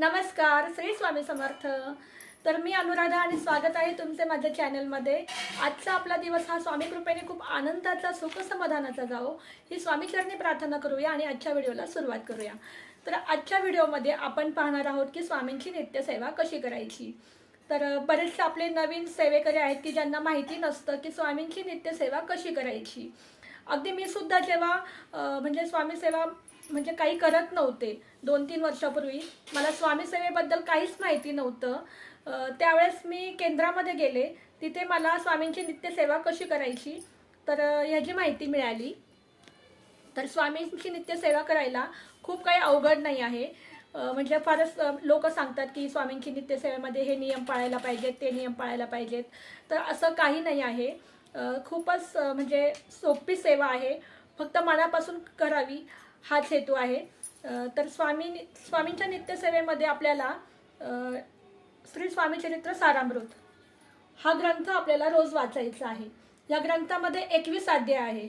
नमस्कार श्री स्वामी समर्थ. तर मी अनुराधा आणि स्वागत आहे तुमचे माझ्या चॅनलमध्ये. आजचा आपला दिवस हा स्वामी कृपेने खूप आनंदाचा सुख समाधानाचा जावो ही स्वामीचरणी प्रार्थना करूया आणि आजच्या व्हिडिओला सुरुवात करूया. तर आजच्या व्हिडिओमध्ये आपण पाहणार आहोत की स्वामींची नित्यसेवा कशी करायची. तर बरेचसे आपले नवीन सेवेकरी आहेत की ज्यांना माहिती नसतं की स्वामींची नित्यसेवा कशी करायची. अगदी मी सुद्धा जेव्हा म्हणजे स्वामी सेवा म्हणजे काही करत नव्हते. दोन तीन वर्षापूर्वी. मला स्वामी सेवेबद्दल काहीच माहिती नव्हतं. त्यावेळेस मी केंद्रामध्ये गेले. तिथे मला स्वामींची नित्यसेवा कशी करायची? तर ह्याची माहिती मिळाली. तर स्वामींची नित्यसेवा करायला खूप काही अवघड नाही आहे. म्हणजे फारच लोक सांगतात की स्वामींची नित्यसेवेमध्ये हे नियम पाळायला पाहिजेत ते नियम पाळायला पाहिजेत. तर असं काही नाही आहे. खूपच म्हणजे सोपी सेवा आहे. फक्त मनापासून करावी. हाच हेतू आहे. तर स्वामी स्वामींच्या नित्यसेवेमध्ये आपल्याला श्री श्री स्वामीचरित्र सारामृत हा ग्रंथ आपल्याला रोज वाचायचा आहे. या ग्रंथामध्ये एकवीस अध्याय आहे.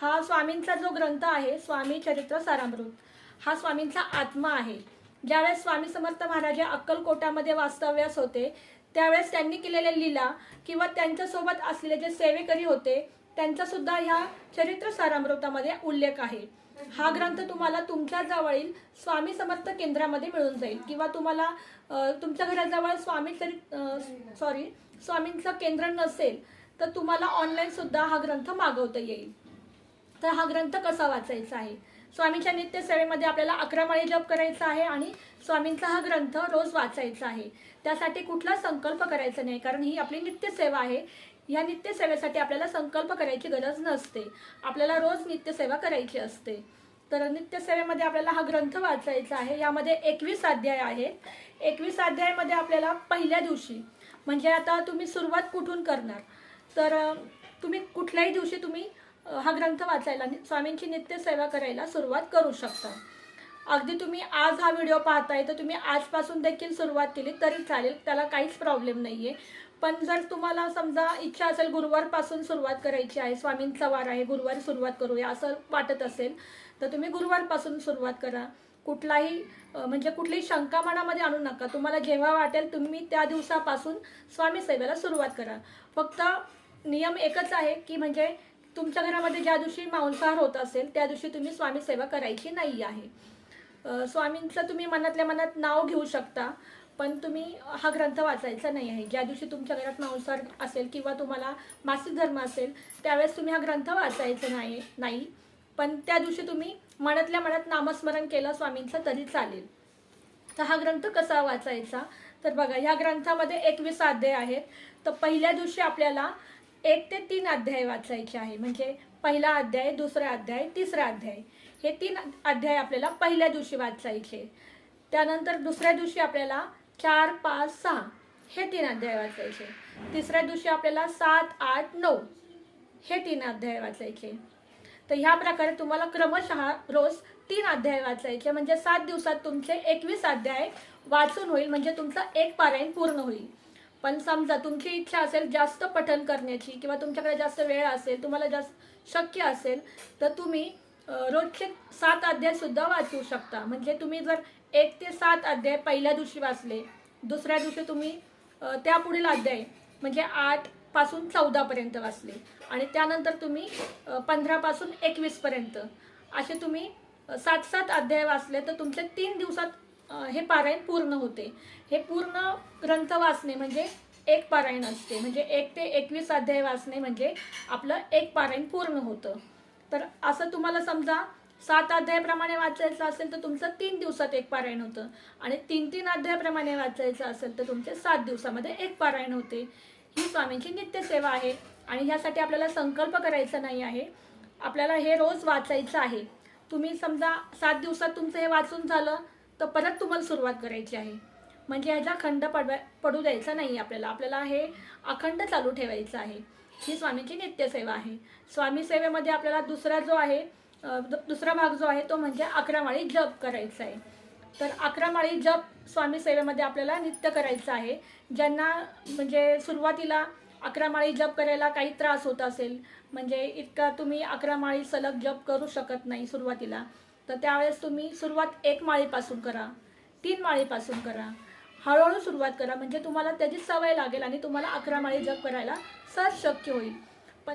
हा स्वामींचा जो ग्रंथ आहे स्वामी चरित्र सारामृत हा स्वामींचा आत्मा आहे. ज्यावेळेस स्वामी समर्थ महाराज या अक्कलकोटामध्ये वास्तव्यास होते त्यावेळेस त्यांनी केलेल्या लीला किंवा त्यांच्यासोबत असलेले जे सेवेकरी होते त्यांचासुद्धा ह्या चरित्र सारामृतामध्ये उल्लेख आहे. हा ग्रंथ तुम्हाला तुमच्या जवळील स्वामी समर्थ केंद्रामध्ये मिळून जाईल. किंवा तुम्हाला तुमच्या घराजवळ स्वामी तरी सॉरी स्वामींचं केंद्र नसेल तर तुम्हाला ऑनलाईन सुद्धा हा ग्रंथ मागवता येईल. तर हा ग्रंथ कसा वाचायचा आहे? स्वामींच्या नित्य सेवेमध्ये आपल्याला अकरा माळी जप करायचा आहे आणि स्वामींचा हा ग्रंथ रोज वाचायचा आहे. त्यासाठी कुठला संकल्प करायचा नाही कारण ही आपली नित्य सेवा आहे. या नित्य सेवेसाठी आपल्याला संकल्प करायची गरज नसते. आपल्याला रोज नित्य सेवा करायची असते. तर नित्य सेवेमध्ये आपल्याला हा ग्रंथ वाचायचा आहे. यामध्ये एकवीस अध्याय आहेत. एकवीस अध्यायामध्ये आपल्याला पहिल्या दिवशी म्हणजे आता तुम्ही सुरुवात कुठून करणार? तर तुम्ही कुठल्याही दिवशी तुम्ही हा ग्रंथ वाचायला स्वामींची नित्य सेवा करायला सुरुवात करू शकता. अगदी तुम्ही आज हा व्हिडिओ पाहताय तर तुम्ही आजपासून देखील सुरुवात केली तरी चालेल त्याला काहीच प्रॉब्लेम नाही आहे पण जर तुम्हाला समजा इच्छा असेल गुरुवारपासून सुरुवात करायची आहे स्वामींचा वार आहे गुरुवारी सुरुवात करूया असं वाटत असेल तर तुम्ही गुरुवारपासून सुरुवात करा. कुठलाही म्हणजे कुठलीही शंका मनामध्ये आणू नका. तुम्हाला जेव्हा वाटेल तुम्ही त्या दिवसापासून स्वामी सेवेला सुरुवात करा. फक्त नियम एकच आहे की म्हणजे तुमच्या घरामध्ये ज्या दिवशी मांसाहार होत असेल त्या दिवशी तुम्ही स्वामी सेवा करायची नाही आहे. स्वामींचं तुम्ही मनातल्या मनात नाव घेऊ शकता पण तुम्ही हा ग्रंथ वाचायचा नाही आहे. ज्या दिवशी तुमच्या घरात मांसाहार असेल किंवा तुम्हाला मासिक धर्म असेल त्यावेळेस तुम्ही हा ग्रंथ वाचायचा नाही नाही. पण त्या दिवशी तुम्ही मनातल्या मनात नामस्मरण केलं स्वामींचं तरी चालेल. तर हा ग्रंथ कसा वाचायचा? तर बघा ह्या ग्रंथामध्ये एकवीस अध्याय आहेत. तर पहिल्या दिवशी आपल्याला एक ते तीन अध्याय वाचायचे आहे. म्हणजे पहिला अध्याय दुसरा अध्याय तिसरा अध्याय. हे तीन अध्याय आपल्याला पहिल्या दिवशी वाचायचे. त्यानंतर दुसऱ्या दिवशी आपल्याला चार पाच सहा हे तीन अध्याय वाचायचे. तिसऱ्या दिवशी आपल्याला सात आठ नऊ हे तीन अध्याय वाचायचे. तर ह्या प्रकारे तुम्हाला क्रमशः रोज तीन अध्याय वाचायचे. म्हणजे सात दिवसात तुमचे एकवीस अध्याय वाचून होईल. म्हणजे तुमचं एक पारायण पूर्ण होईल. पण समजा तुमची इच्छा असेल जास्त पठण करण्याची किंवा तुमच्याकडे जास्त वेळ असेल तुम्हाला जास्त शक्य असेल तर तुम्ही रोजचे सात अध्यायसुद्धा वाचू शकता. म्हणजे तुम्ही जर एक ते सात अध्याय पहिल्या दिवशी वाचले दुसऱ्या दिवशी तुम्ही त्या त्यापुढील अध्याय म्हणजे आठपासून चौदापर्यंत वाचले आणि त्यानंतर तुम्ही पंधरापासून एकवीसपर्यंत असे तुम्ही सात सात अध्याय वाचले तर तुमचे तीन दिवसात हे पारायण पूर्ण होते. हे पूर्ण ग्रंथ वाचणे म्हणजे एक पारायण असते. म्हणजे एक ते एकवीस अध्याय वाचणे म्हणजे आपलं एक पारायण पूर्ण होतं. तर असं तुम्हाला समजा सात अध्यायाप्रमाणे वाचायचं असेल तर तुमचं तीन दिवसात एक पारायण होतं. आणि तीन तीन अध्यायाप्रमाणे वाचायचं असेल तर तुमचे सात दिवसामध्ये एक पारायण होते. ही स्वामींची नित्यसेवा आहे. आणि ह्यासाठी आपल्याला संकल्प करायचा नाही आहे. आपल्याला हे रोज वाचायचं आहे. तुम्ही समजा सात दिवसात तुमचं हे वाचून झालं. तर परत तुम्हाला सुरुवात करायची आहे. म्हणजे ह्याचा खंड पडवा पडू द्यायचा नाही आपल्याला. आपल्याला हे अखंड चालू ठेवायचं आहे. ही स्वामीची नित्यसेवा आहे. स्वामी सेवेमध्ये आपल्याला दुसरा जो आहे दुसरा भाग जो आहे तो म्हणजे अकरा माळी जप करायचा आहे. तर अकरा माळी जप स्वामी सेवेमध्ये आपल्याला नित्य करायचं आहे. ज्यांना म्हणजे सुरुवातीला अकरा माळी जप करायला काही त्रास होत असेल म्हणजे इतका तुम्ही अकरा माळी सलग जप करू शकत नाही सुरुवातीला. तर त्यावेळेस तुम्ही सुरुवात एक माळीपासून करा तीन माळीपासून करा. हळूहळू सुरुवात करा म्हणजे तुम्हाला त्याची सवय लागेल आणि तुम्हाला अकरा माळी जप करायला सहज शक्य होईल. पण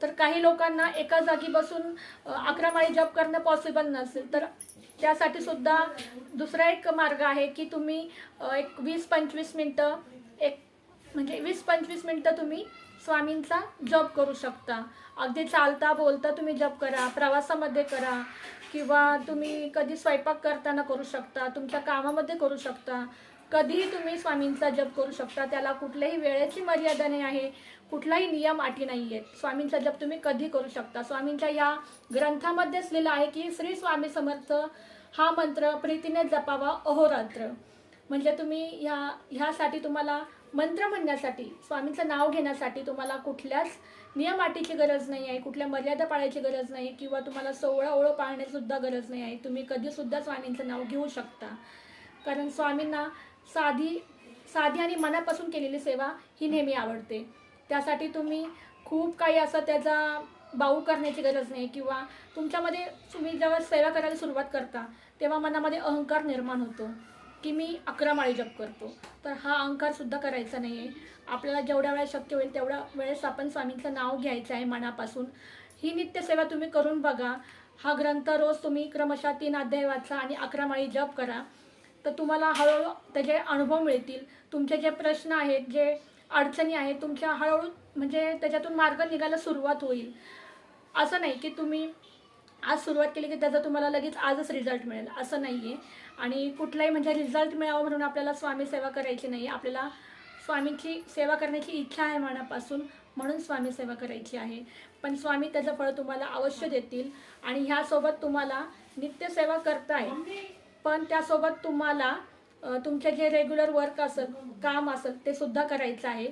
तर काही लोकांना एका जागी बसून अकरा माळी जप करणं पॉसिबल नसेल तर त्यासाठी सुद्धा दुसरा एक मार्ग आहे की तुम्ही एक वीस पंचवीस मिनटं एक म्हणजे वीस पंचवीस मिनटं तुम्ही स्वामींचा जप करू शकता. अगदी चालता बोलता तुम्ही जप करा प्रवासामध्ये करा किंवा तुम्ही कधी स्वयंपाक करताना करू शकता तुमच्या कामामध्ये करू शकता. कधीही तुम्ही स्वामींचा जप करू शकता. त्याला कुठल्याही वेळेची मर्यादा नाही आहे. कुठलाही नियम अटी नाही आहेत स्वामींचा जप तुम्ही कधी करू शकता. स्वामींच्या या ग्रंथामध्येच लिहिलं आहे की श्री स्वामी समर्थ हा मंत्र प्रीतीने जपावा अहोरात्र. म्हणजे तुम्ही ह्या ह्यासाठी तुम्हाला मंत्र म्हणण्यासाठी स्वामींचं नाव घेण्यासाठी तुम्हाला कुठल्याच नियमाटीची गरज नाही आहे कुठल्या मर्यादा पाळायची गरज नाही किंवा तुम्हाला सोवळं ओळं पाळण्याचीसुद्धा गरज नाही आहे. तुम्ही कधीसुद्धा स्वामींचं नाव घेऊ शकता. कारण स्वामींना साधी साधी आणि मनापासून केलेली सेवा ही नेहमी आवडते. त्यासाठी तुम्ही खूप काही असं त्याचा बाऊ करण्याची गरज नाही किंवा तुमच्यामध्ये तुम्ही जेव्हा सेवा करायला सुरुवात करता तेव्हा मनामध्ये अहंकार निर्माण होतो. की मी अकरा माळी जप करतो. तर हा अहंकारसुद्धा करायचा नाही आहे आपल्याला जेवढ्या वेळा शक्य होईल तेवढ्या वेळेस आपण स्वामींचं नाव घ्यायचं आहे मनापासून. ही नित्यसेवा तुम्ही करून बघा. हा ग्रंथ रोज तुम्ही क्रमशः तीन अध्याय वाचा आणि अकरा माळी जप करा. तर तुम्हाला हळूहळू त्याचे अनुभव मिळतील. तुमचे जे प्रश्न आहेत जे अडचणी आहेत तुमच्या हळूहळू म्हणजे त्याच्यातून मार्ग निघायला सुरुवात होईल. असं नाही की तुम्ही आज सुरुवात केली की त्याचा तुम्हाला लगेच आजच रिझल्ट मिळेल असं नाही आहे आणि कुठलाही म्हणजे रिझल्ट मिळावा म्हणून आपल्याला स्वामी सेवा करायची नाही आपल्याला स्वामींची सेवा करण्याची इच्छा आहे मनापासून म्हणून स्वामी सेवा करायची आहे. पण स्वामी त्याचं फळ तुम्हाला अवश्य देतील आणि ह्यासोबत तुम्हाला नित्यसेवा करताय. पण त्यासोबत तुम्हाला तुमचे जे रेग्युलर वर्क असेल काम असेल ते सुद्धा करायचं आहे.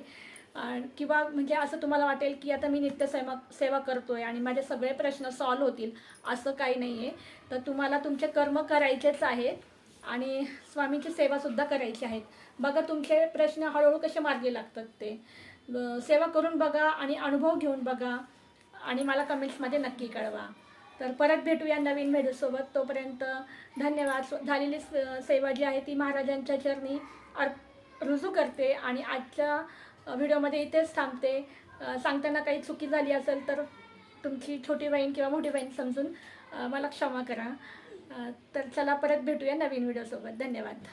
किंवा म्हणजे असं तुम्हाला वाटेल की आता मी नित्यसेवा सेवा करतो आहे आणि माझे सगळे प्रश्न सॉल्व्ह होतील असं काही नाही आहे तर तुम्हाला तुमचे कर्म करायचेच आहेत आणि स्वामींची सेवासुद्धा करायची आहेत. बघा तुमचे प्रश्न हळूहळू कसे मार्गी लागतात ते. सेवा करून बघा आणि अनुभव घेऊन बघा आणि मला कमेंट्समध्ये नक्की कळवा. तर परत भेटूया नवीन व्हिडिओसोबत तोपर्यंत धन्यवाद. झालेली स- सेवा जी आहे ती महाराजांच्या चरणी अर् रुजू करते आणि आजच्या व्हिडिओमध्ये इथेच थांबते. सांगताना काही चुकी झाली असेल तर तुमची छोटी बहीण किंवा मोठी बहीण समजून मला क्षमा करा. तर चला परत भेटूया नवीन व्हिडिओसोबत. धन्यवाद.